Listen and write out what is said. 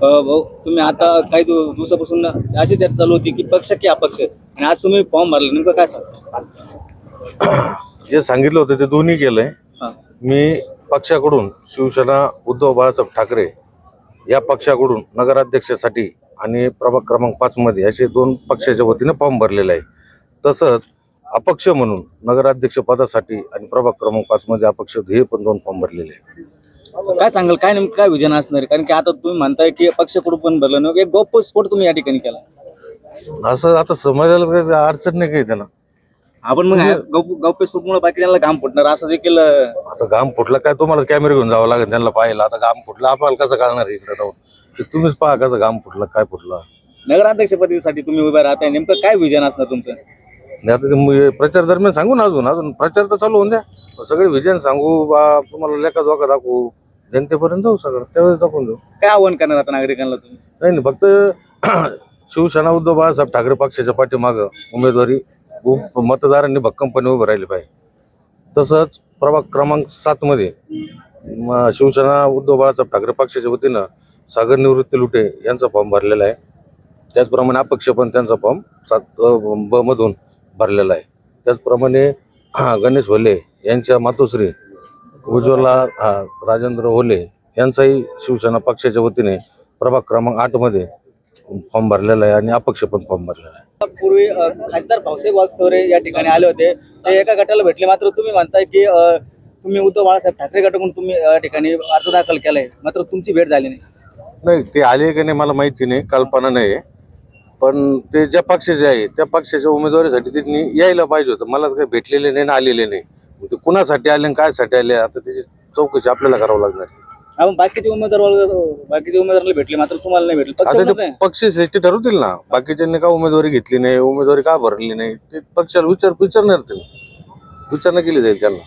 भाऊ तुम्ही आता काही दिव- दिवसापासून अशी चर्चा चालू होती की पक्ष की अपक्ष? आणि आज तुम्ही फॉर्म भरला नेमकं काय सांग जे सांगितलं होतं ते दोन्ही केलंय. हा. मी पक्षाकडून शिवसेना उद्धव बाळासाहेब ठाकरे या पक्षाकडून नगराध्यक्षासाठी आणि प्रभाग क्रमांक पाच मध्ये असे दोन पक्षाच्या वतीने फॉर्म भरलेले आहे. तसंच अपक्ष म्हणून नगराध्यक्ष पदासाठी आणि प्रभाग क्रमांक पाच मध्ये अपक्ष हे पण दोन फॉर्म भरलेले आहे काय सांगाल? काय नेमकं काय विजन असणार? आहे? कारण की आता तुम्ही म्हणताय की पक्षकडून पण भरलं नाही. एक गौप्य स्फोट तुम्ही या ठिकाणी केला. असं आता समाजाला काही अडचण नाही काही त्याला. आपण मग गौप्य स्फोटमुळे बाकीच्यांना घाम फुटणार. असं देखील अ, आता घाम फुटला काय तुम्हाला कॅमेरा घेऊन जावं लागेल त्यांना पाहायला. आता घाम फुटला आपल्याला कसं कळणार इकडे राहून ते तुम्हीच पहा कसं घाम फुटला काय फुटला. नगराध्यक्षपदासाठी तुम्ही उभे राहताय. नेमकं काय विजन असणार तुमचं? आता ते प्रचार दरम्यान सांगू ना अजून. अजून प्रचार तर चालू होऊन द्या. सगळे विजन सांगू बा तुम्हाला लेखा जोखा दाखवू. जनतेपर्यंत जाऊ सगळं. त्यावेळेस दाखवून देऊ. काय आव्हान करणार आता नागरिकांना तुम्ही? नाही नाही फक्त शिवसेना उद्धव बाळासाहेब ठाकरे पक्षाच्या पाठीमागं उमेदवारी उ- मतदारांनी भक्कमपणे उभं राहिले पाहिजे. तसंच प्रभाग क्रमांक सातमध्ये म- शिवसेना उद्धव बाळासाहेब ठाकरे पक्षाच्या वतीनं सागर निवृत्ती लुटे यांचा फॉर्म भरलेला आहे. त्याचप्रमाणे अपक्ष पण त्यांचा फॉर्म सात अ, ब मधून भरलेला आहे. त्याचप्रमाणे हा, गणेश होले यांच्या मातोश्री उज्ज्वला हा, राजेंद्र होले यांचाही शिवसेना पक्षाच्या वतीने प्रभाग क्रमांक आठमध्ये फॉर्म भरलेला आहे आणि अपक्ष पण फॉर्म भरलेला आहे. पूर्वी खासदार भाऊसाहेब वागचौरे या ठिकाणी आले होते. ते एका गटाला भेटले. मात्र तुम्ही म्हणताय की अ, तुम्ही उद्धव बाळासाहेब ठाकरे गटाकडून तुम्ही या ठिकाणी अर्ज दाखल केलाय. मात्र तुमची भेट झाली नाही. नाही ते आले की नाही मला माहिती नाही. कल्पना नाही आहे. पण ते ज्या पक्षाचे आहे त्या पक्षाच्या उमेदवारीसाठी त्यांनी यायला पाहिजे होतं. मला तर काही भेटलेले नाही ना आलेले नाही. ते कुणासाठी आले आणि कायसाठी आले आता त्याची चौकशी आपल्याला करावं लागणार. आपण बाकीचे उमेदवार बाकीचे उमेदवाराला भेटले मात्र तुम्हाला नाही भेटले. पक्ष आता म्हणत ते आहे. पक्ष श्रेष्ठी ठरवतील ना? बाकीच्यांनी का उमेदवारी घेतली नाही? उमेदवारी का भरली नाही? ते पक्षाला विचार विचारणार ते विचारणा केली जाईल त्यांना.